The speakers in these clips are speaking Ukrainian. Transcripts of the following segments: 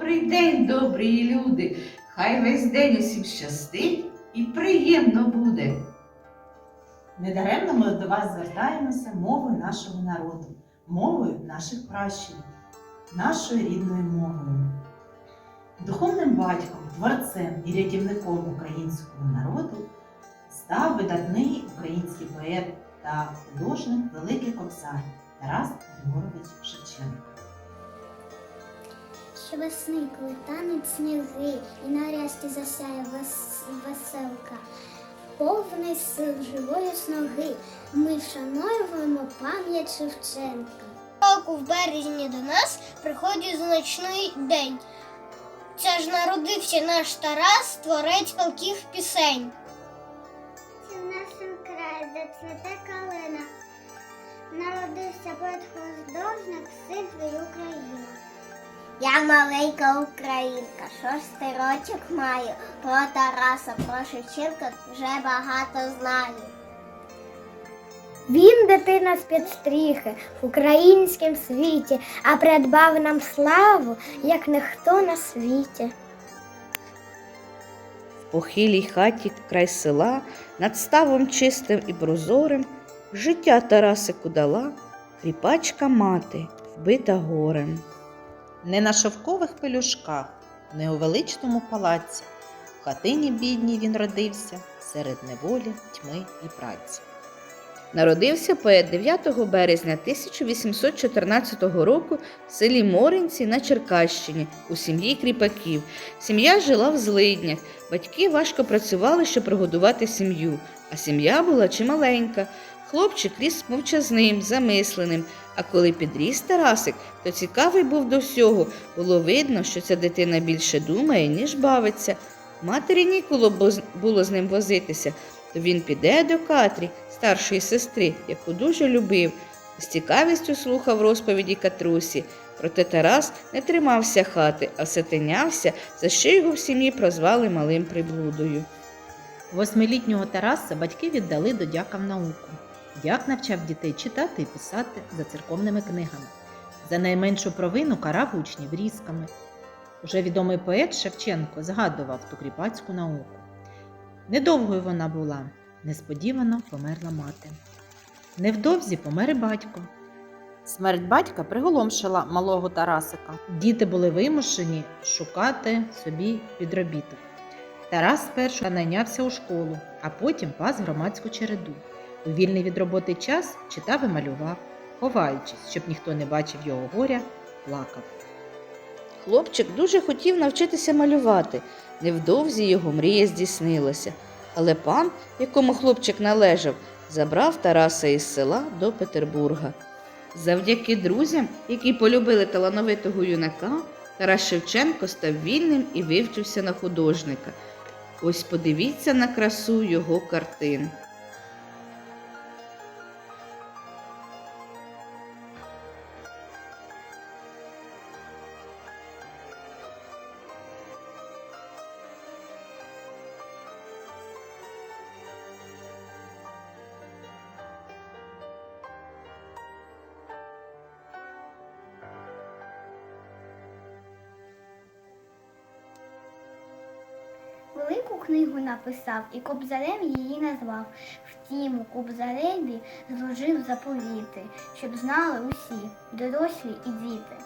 Добрий день, добрі люди! Хай весь день усім щастить і приємно буде. Недаремно ми до вас звертаємося мовою нашого народу, мовою наших пращурів, нашою рідною мовою. Духовним батьком, творцем і рятівником українського народу став видатний український поет та художник Великий Кобзар Тарас Григорович Шевченко. Що весни, коли тануть сніги, і на рясті засяє вес- веселка. Повний сил живої сноги, ми вшановуємо пам'ять Шевченка. Року в березні до нас приходить значний день. Це ж народився наш Тарас, творець палких пісень. Це в нашому краї, де цвіте калина. Народився поет художник, син Україна. Я маленька українка, шостий рочок маю. Про Тараса, про Шевченка вже багато знаю. Він дитина з підстріхи в українськім світі, а придбав нам славу, як ніхто на світі. В похилій хаті край села, над ставом чистим і прозорим, життя Тарасику дала кріпачка мати, вбита горем. Не на шовкових пелюшках, не у величному палаці. В хатині бідній він родився серед неволі, тьми і праці. Народився поет 9 березня 1814 року в селі Моринці на Черкащині у сім'ї кріпаків. Сім'я жила в злиднях. Батьки важко працювали, щоб прогодувати сім'ю, а сім'я була чималенька. Хлопчик ріс мовчазним, замисленим. А коли підріс Тарасик, то цікавий був до всього. Було видно, що ця дитина більше думає, ніж бавиться. Матері ніколи було з ним возитися, то він піде до Катрі, старшої сестри, яку дуже любив. З цікавістю слухав розповіді Катрусі. Проте Тарас не тримався хати, а все тинявся, за що його в сім'ї прозвали малим приблудою. Восьмилітнього Тараса батьки віддали до дяка в науку. Дяк навчав дітей читати і писати за церковними книгами. За найменшу провину карав учнів різками. Уже відомий поет Шевченко згадував ту кріпацьку науку. Недовгою вона була, несподівано померла мати. Невдовзі помер батько. Смерть батька приголомшила малого Тарасика. Діти були вимушені шукати собі підробіток. Тарас спершу найнявся у школу, а потім пас громадську череду. У вільний від роботи час читав і малював, ховаючись, щоб ніхто не бачив його горя, плакав. Хлопчик дуже хотів навчитися малювати. Невдовзі його мрія здійснилася. Але пан, якому хлопчик належав, забрав Тараса із села до Петербурга. Завдяки друзям, які полюбили талановитого юнака, Тарас Шевченко став вільним і вивчився на художника. Ось подивіться на красу його картин. Велику книгу написав і кобзарем її назвав. Втім, у кобзареві зложив заповіти, щоб знали усі, дорослі і діти.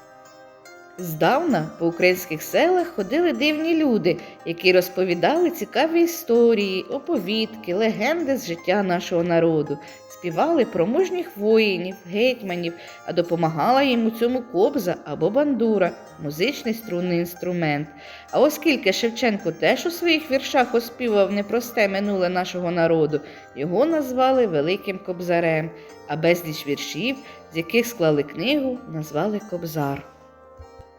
Здавна по українських селах ходили дивні люди, які розповідали цікаві історії, оповідки, легенди з життя нашого народу, співали про мужніх воїнів, гетьманів, а допомагала їм у цьому кобза або бандура, музичний струнний інструмент. А оскільки Шевченко теж у своїх віршах оспівав непросте минуле нашого народу, його назвали Великим Кобзарем, а безліч віршів, з яких склали книгу, назвали Кобзар.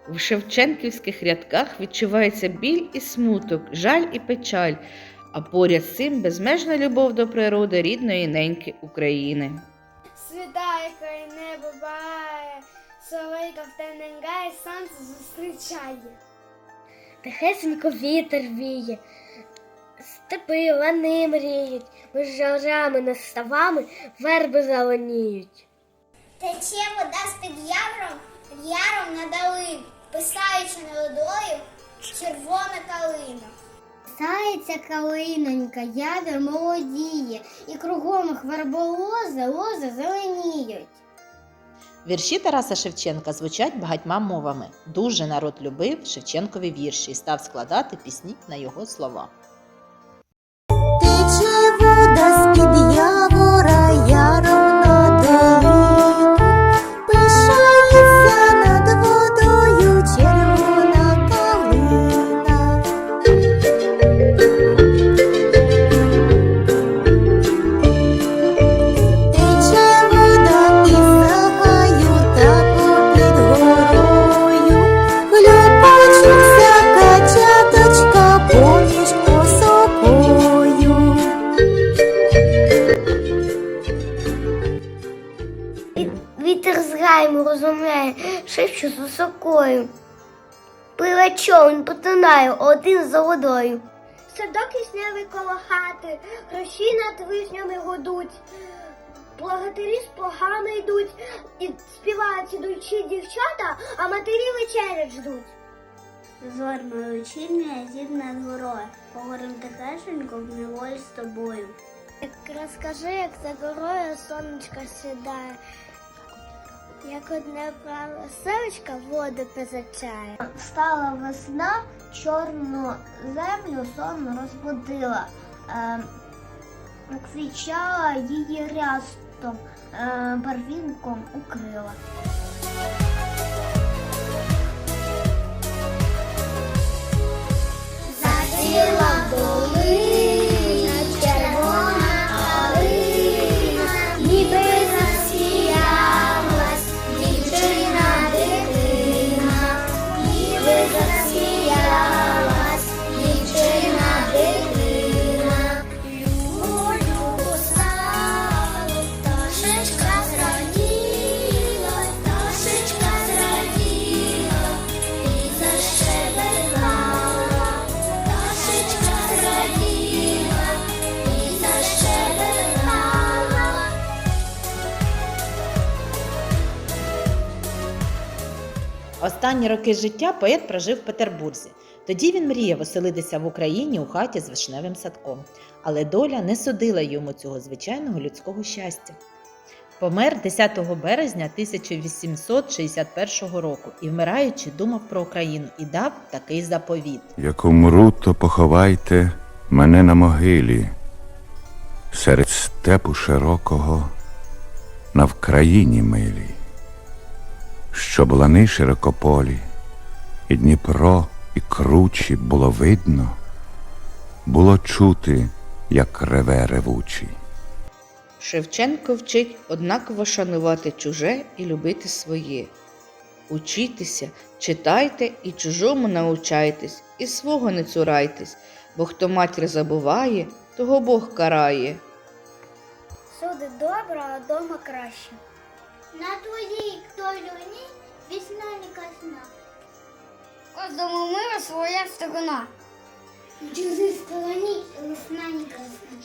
В шевченківських рядках відчувається біль і смуток, жаль і печаль, а поряд з цим безмежна любов до природи рідної неньки України. Світає, хай небо бає, соловейка в темнім гаї сонце зустрічає. Тихесенько вітер віє, степи лани мріють, між жарами над ставами верби зеленіють. Тече вода з-під яром, яром на долин. Писаючи над водою червона калина. Сається калинонька, ядер молодіє, і кругом хверболози, лози зеленіють. Вірші Тараса Шевченка звучать багатьма мовами. Дуже народ любив Шевченкові вірші і став складати пісні на його слова. Тече вода з-під шепчу з високою. Пливе човен, потинає один за водою. Садок існявий коло хати, гроші над вишнями гудуть. Благотарі з плугами йдуть, і співають ідучі дівчата, а матері вечерять ждуть. Зорною вечірня зід над горою, поговорим тихесенько в неволі з тобою. Розкажи, як за горою сонечко сідає, як одне праве севочка воду позачає. Стала весна, чорну землю сон розбудила, е, кричала її рястом, е, барвінком укрила. Заціла долина, Останні роки життя поет прожив в Петербурзі. Тоді він мріяв оселитися в Україні у хаті з вишневим садком, але доля не судила йому цього звичайного людського щастя. Помер 10 березня 1861 року і, вмираючи, думав про Україну і дав такий заповіт. Як умру, то поховайте мене на могилі, серед степу широкого, на Вкраїні милій, щоб лани широкополі, і Дніпро, і кручі було видно, було чути, як реве ревучий. Шевченко вчить однаково шанувати чуже і любити своє. Учітеся, читайте і чужому научайтесь, і свого не цурайтесь, бо хто матір забуває, того Бог карає. Суди добре, а дома краще. На твоїй стороні весняніка сна. Кожному миру своя сторона. На чужій стороні весняніка сна.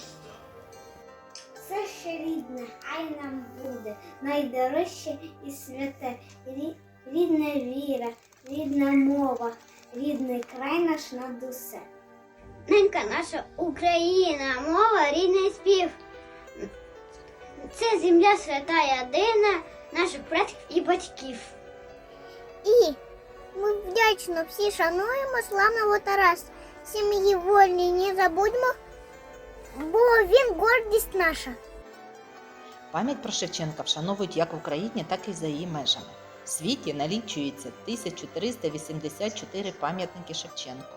Все ще рідне, хай нам буде, найдорожче і святе, рідна віра, рідна мова, рідний край наш над усе. Ненька наша Україна, мова, рідний спів. Це земля свята єдина наших предків і батьків. І ми вдячно всі шануємо славного Тараса. Сім'ї вольні не забудьмо, бо він гордість наша. Пам'ять про Шевченка вшановують як в Україні, так і за її межами. В світі налічується 1384 пам'ятники Шевченка.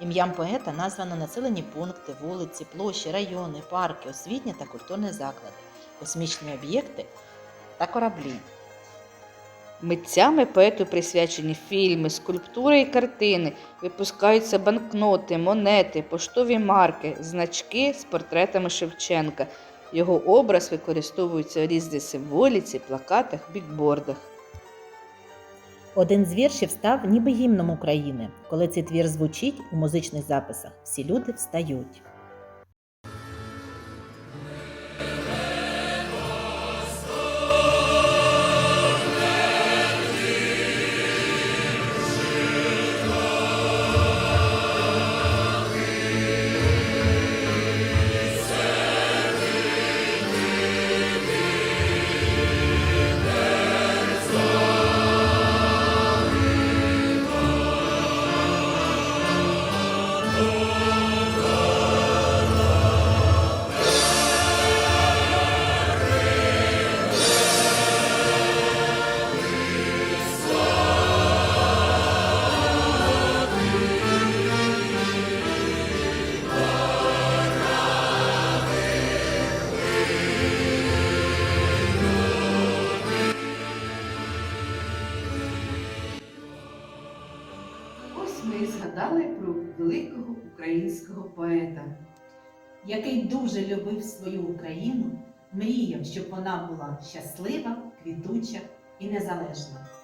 Ім'ям поета названо населені пункти, вулиці, площі, райони, парки, освітні та культурні заклади, космічні об'єкти та кораблі. Митцями поету присвячені фільми, скульптури і картини, випускаються банкноти, монети, поштові марки, значки з портретами Шевченка. Його образ використовується у різній символіці, плакатах, бікбордах. Один з віршів став ніби гімном України. Коли цей твір звучить у музичних записах, всі люди встають. ми згадали про великого українського поета, який дуже любив свою Україну, мріяв, щоб вона була щаслива, квітуча і незалежна.